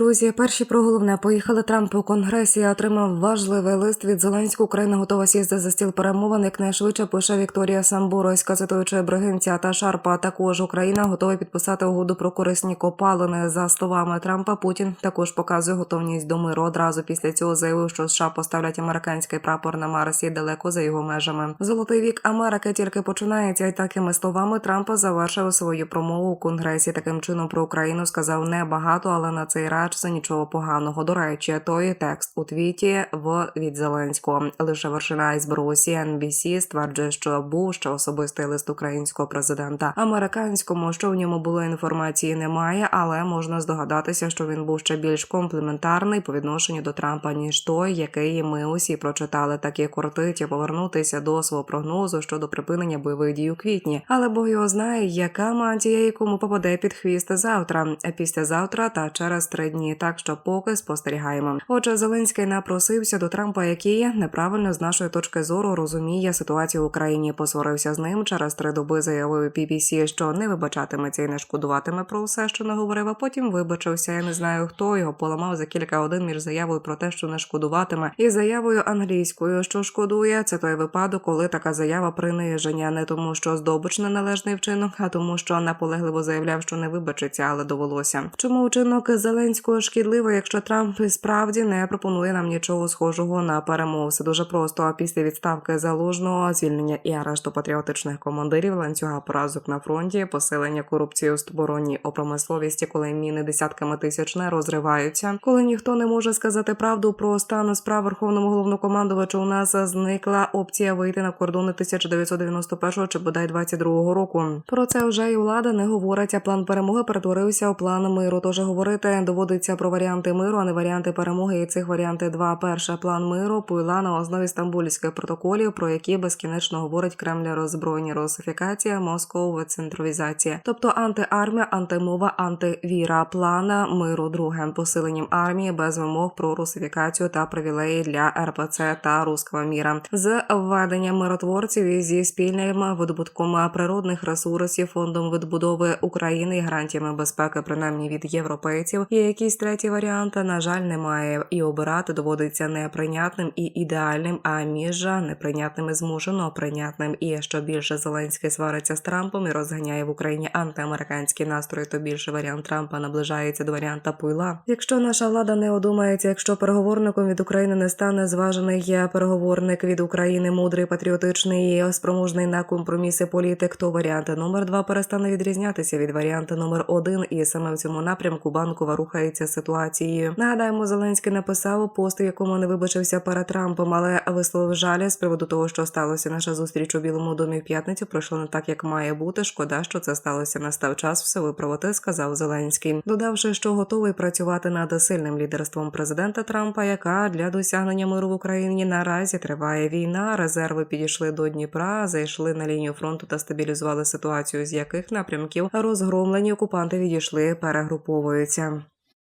друзі, перші про головне поїхали Трамп у конгресі. Отримав важливий лист від Зеленського. Україна готова сісти за стіл перемовин. Як найшвидше пише Вікторія Самбуройська, цитуючи Бригинця та Шарпа. Також Україна готова підписати угоду про корисні копалини. За словами Трампа, Путін також показує готовність до миру. Одразу після цього заявив, що США поставлять американський прапор на Марсі далеко за його межами. Золотий вік Америки тільки починається, і такими словами Трампа завершив свою промову у конгресі. Таким чином про Україну сказав небагато, але на цей раз це нічого поганого. До речі, той текст у твіті в від Зеленського. Лише вершина айсбергу CNBC стверджує, що був ще особистий лист українського президента. Американському, що в ньому було інформації, немає, але можна здогадатися, що він був ще більш комплементарний по відношенню до Трампа, ніж той, який ми усі прочитали. Такі кортиті повернутися до свого прогнозу щодо припинення бойових дій у квітні. Але Бог його знає, яка мантія і кому попаде під хвіст завтра, післязавтра та через три дні. Так що поки спостерігаємо. Отже, Зеленський напросився до Трампа, який неправильно з нашої точки зору розуміє ситуацію в Україні. Посварився з ним через три доби. Заявив BBC, що не вибачатиметься і не шкодуватиме про все, що не говорив. А потім вибачився. Я не знаю, хто його поламав за кілька годин між заявою про те, що не шкодуватиме, і заявою англійською, що шкодує. Це той випадок, коли така заява приниження, не тому, що здобич неналежний вчинок, а тому, що наполегливо заявляв, що не вибачиться, але довелося. Чому вчинок Зеленського шкідливий, якщо Трамп справді не пропонує нам нічого схожого на перемогу? Все дуже просто. А після відставки залужного, звільнення і арешту патріотичних командирів, ланцюга поразок на фронті, посилення корупції у оборонній промисловісті, коли міни десятками тисяч не розриваються, коли ніхто не може сказати правду про стан справ верховному головнокомандувачу. У нас зникла опція вийти на кордони 1991 чи бодай 22 року. Про це вже і влада не говорить. А план перемоги перетворився у план миру. Тож говорити доводиться про варіанти миру, а не варіанти перемоги. І цих варіанти два. Перше план миру пойла на основі стамбульських протоколів, про які безкінечно говорить Кремль роззброєння русифікація, Москова центровізація, тобто антиармія, антимова, антивіра. Плана миру друге посиленням армії без вимог про русифікацію та привілеї для РПЦ та руського міра з введенням миротворців і зі спільним видобутком природних ресурсів, фондом відбудови України і гарантіями безпеки, принаймні від європейців. Є якийсь третій варіант. На жаль, немає і обирати доводиться неприйнятним і ідеальним, а між неприйнятним і змушено прийнятним. І що більше Зеленський свариться з Трампом і розганяє в Україні антиамериканські настрої, то більше варіант Трампа наближається до варіанта пуйла. Якщо наша влада не одумається, якщо переговорником від України не стане зважений переговорник від України, мудрий, патріотичний і спроможний на компроміси політик, то варіант номер два перестане відрізнятися від варіанту номер один, і саме в цьому напрямку банкова рухається ситуацією. Нагадаємо, Зеленський написав пост, в якому не вибачився перед Трампом, але висловив жаль з приводу того, що сталося. Наша зустріч у Білому домі в п'ятницю пройшла не так, як має бути. Шкода, що це сталося. Настав час все виправити, сказав Зеленський, додавши, що готовий працювати над сильним лідерством президента Трампа, яка для досягнення миру в Україні наразі триває війна. Резерви підійшли до Дніпра, зайшли на лінію фронту та стабілізували ситуацію, з яких напрямків розгромлені окупанти відійшли, перегруповуються.